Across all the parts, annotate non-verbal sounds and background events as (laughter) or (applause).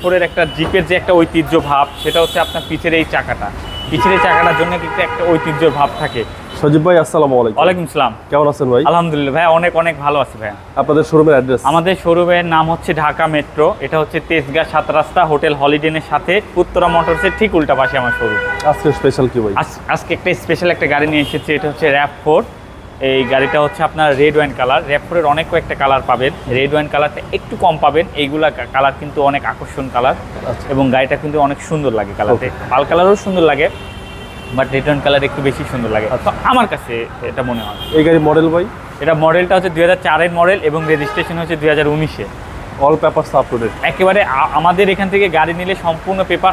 ফোরের একটা জিপের যে একটা ঐতিহ্য ভাব সেটা হচ্ছে আপনার পিছের এই চাকাটা। পিছের এই চাকাটার জন্য কিন্তু একটা ঐতিহ্য ভাব থাকে। সজীব ভাই আসসালামু আলাইকুম। ওয়ালাইকুম সালাম। কেমন আছেন ভাই? আলহামদুলিল্লাহ ভাই অনেক অনেক ভালো আছি ভাই। আপনাদের শোরুমের অ্যাড্রেস? আমাদের শোরুমের নাম হচ্ছে ঢাকা মেট্রো। এটা হচ্ছে তেজগাঁ সাত রাস্তা হোটেল হলিডেনের সাথে উত্তরা মোটরসের ঠিক উল্টা পাশে আমার শোরুম। আজকে স্পেশাল কি ভাই? আজকে একটা স্পেশাল একটা গাড়ি নিয়ে এসেছি এটা হচ্ছে র্যাপ ফোর এই গাড়িটা হচ্ছে আপনার রেড ওয়াইন কালার র্যাপফোরের অনেক কয়েকটা কালার পাবেন। রেড ওয়াইন কালারটা একটু কম পাবেন। এইগুলা কালার কিন্তু অনেক আকর্ষণ কালার আচ্ছা। এবং গাড়িটা কিন্তু অনেক সুন্দর লাগে কালারতে পাল কালারও সুন্দর লাগে বাট রেড ওয়াইন কালার একটু বেশি সুন্দর লাগে। তো আমার কাছে এটা মনে হয়। এই গাড়ি মডেল ভাই? এটা মডেলটা হচ্ছে দুই হাজার চারের মডেল এবং রেজিস্ট্রেশন হচ্ছে দুই হাজার উনিশে অল পেপারস আপলোডেড একেবারে আমাদের এখান থেকে গাড়ি নিলে সম্পূর্ণ পেপার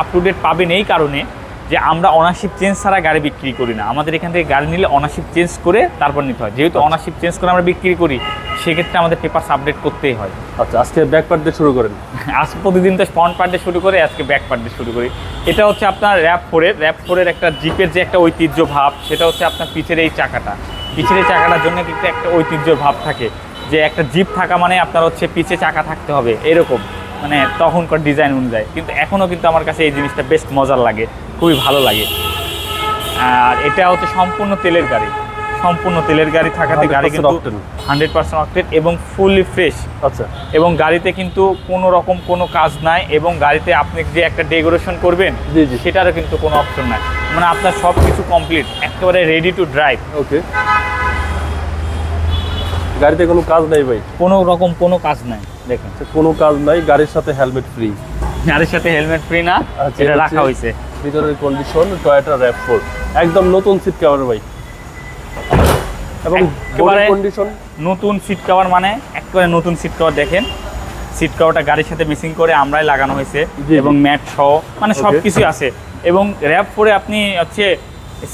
আপ টু ডেট পাবেন এই কারণে। যে আমরা অনারশিপ চেঞ্জ ছাড়া গাড়ি বিক্রি করি না। আমাদের এখান থেকে গাড়ি নিলে অনারশিপ চেঞ্জ করে তারপর নিতে হয়। যেহেতু অনারশিপ চেঞ্জ করে আমরা বিক্রি করি সেক্ষেত্রে আমাদের পেপার আপডেট করতেই হয়। আচ্ছা আজকে ব্যাক পার্ট দিয়ে শুরু করেন। (laughs) আজ প্রতিদিন তো ফ্রন্ট পার্ট দিয়ে শুরু করে আজকে ব্যাক পার্ট দিয়ে শুরু করি। এটা হচ্ছে আপনার র্যাপ ফোরের র্যাপ ফোরের একটা জিপের যে একটা ঐতিহ্য ভাব সেটা হচ্ছে আপনার পিছের এই চাকাটা। পিছের এই চাকাটার জন্য কিন্তু একটা ঐতিহ্য ভাব থাকে যে একটা জিপ থাকা মানে আপনার হচ্ছে পিছে চাকা থাকতে হবে এরকম। মানে তখনকার ডিজাইন অনুযায়ী। কিন্তু এখনও কিন্তু আমার কাছে এই জিনিসটা বেশ মজার লাগে। খুবই ভালো লাগে। আর এটা হচ্ছে সম্পূর্ণ তেলের গাড়ি। সম্পূর্ণ তেলের গাড়ি থাকাতে গাড়ি কিন্তু। হান্ড্রেড পার্সেন্ট অক্টেট এবং ফুললি ফ্রেশ আচ্ছা। এবং গাড়িতে কিন্তু কোনো রকম কোনো কাজ নাই এবং গাড়িতে আপনি যে একটা ডেকোরেশন করবেন। সেটারও কিন্তু কোনো অপশন নাই। মানে আপনার সব কিছু কমপ্লিট একেবারে রেডি টু ড্রাইভ ওকে। গাড়িতে কোনো কাজ নাই ভাই? কোনো রকম কোনো কাজ নাই দেখুন। কোনো কাজ নাই গাড়ির সাথে হেলমেট ফ্রি গাড়ির সাথে হেলমেট ফ্রি না আচ্ছা, এটা রাখা হয়েছে। ভিতরের কন্ডিশন টয়োটা র্যাপ ফোর একদম নতুন সিট কভার ভাই। এবং কন্ডিশন নতুন সিট কভার মানে একেবারে নতুন সিট কভার দেখেন। সিট কভারটা গাড়ির সাথে মিসিং করে আমরাই লাগানো হয়েছে। এবং ম্যাট সহ মানে সব Okay. কিছু আছে। এবং র্যাপ ফোরে আপনি হচ্ছে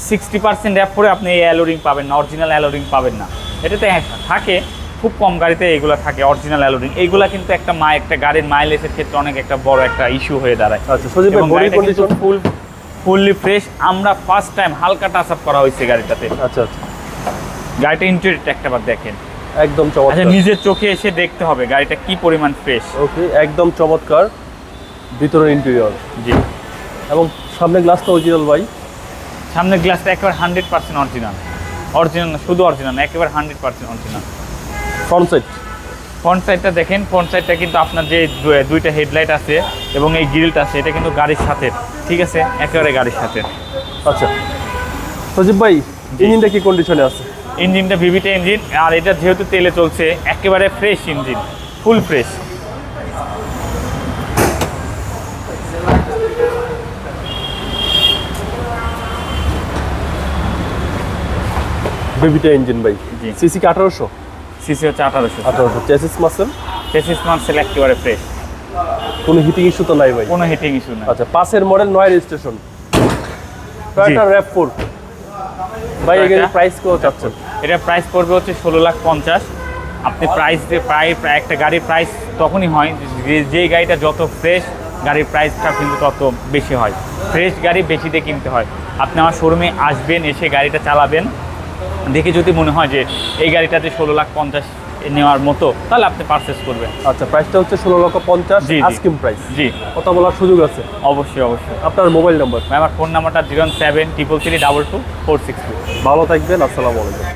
সিক্সটি পার্সেন্ট র্যাপ ফোরে আপনি এই অ্যালোরিং পাবেন না অরিজিনাল অ্যালোরিং পাবেন না। এটাতে থাকে খুব কম গাড়িতে এগুলো থাকে অরিজিনাল অ্যালোডিং এইগুলা কিন্তু একটা মা একটা গাড়ির মাইলেজের ক্ষেত্রে অনেক একটা বড় একটা ইস্যু হয়ে দাঁড়ায়। আচ্ছা সজীব ভাই body condition full fully fresh আমরা ফার্স্ট টাইম হালকা টাচ আপ করা হয়েছে গাড়িটাতে। আচ্ছা আচ্ছা। গাড়িটা ইন্টেরিয়রটা একটাবার দেখেন। একদম আচ্ছা চমৎকার নিজের চোখে এসে দেখতে হবে গাড়িটা কি পরিমাণ ফ্রেশ ওকে একদম চমৎকার। ভিতরের ইন্টেরিয়র জি। এবং সামনে গ্লাসটা অরিজিনাল ভাই। সামনের গ্লাসটা একেবারে হান্ড্রেড পার্সেন্ট অরিজিনাল অরিজিনাল শুধু অরিজিনাল একেবারে hundred percent original front side front সাইডটা দেখেন ফ্রন্ট সাইডটা কিন্তু আপনার যে দুইটা হেডলাইট আছে এবং এই গ্রিলটা আছে এটা কিন্তু গাড়ির সাথে ঠিক আছে? একেবারে গাড়ির সাথে। আচ্ছা। সজীব ভাই ইঞ্জিনটা কি কন্ডিশনে আছে? ইঞ্জিনটা ভিভিটা ইঞ্জিন আর এটা যেহেতু তেলে চলছে একেবারে ফ্রেশ ইঞ্জিন ফুল ফ্রেশ বেবিটা ইঞ্জিন ভাই। জি। সিসি আঠারোশো? সিসি হচ্ছে আঠারোশো। আঠারোশো। চেসিস মাসেল চেসিস মার্সেল একেবারে ফ্রেশ কোনো হিটিং ইস্যু তো নাই ভাই? কোনো হিটিং ইস্যু না আচ্ছা পাশের মডেল নয় রেজিস্ট্রেশন টয়োটা র্যাপ ফোর ভাই Toyota? প্রাইস কত চাচ্ছেন? এটা প্রাইস পড়বে হচ্ছে ষোলো লাখ পঞ্চাশ। আপনি প্রাইস দিয়ে প্রায় প্রায় একটা গাড়ির প্রাইস তখনই হয় যে গাড়িটা যত ফ্রেশ গাড়ির প্রাইসটা কিন্তু তত বেশি হয়। ফ্রেশ গাড়ি বেশি দিয়ে কিনতে হয়। আপনি আমার শোরুমে আসবেন এসে গাড়িটা চালাবেন। দেখে যদি মনে হয় যে এই গাড়িটাতে ষোলো লাখ পঞ্চাশ নেওয়ার মতো তাহলে আপনি পারচেস করবেন। আচ্ছা প্রাইসটা হচ্ছে ষোলো লক্ষ পঞ্চাশ জি, আইসক্রিম আস্কিম প্রাইস জি। কথা বলার সুযোগ আছে? অবশ্যই অবশ্যই। আপনার মোবাইল নাম্বার আমার ফোন নাম্বারটা zero seven triple three double two four six ভালো থাকবেন আসসালামু আলাইকুম।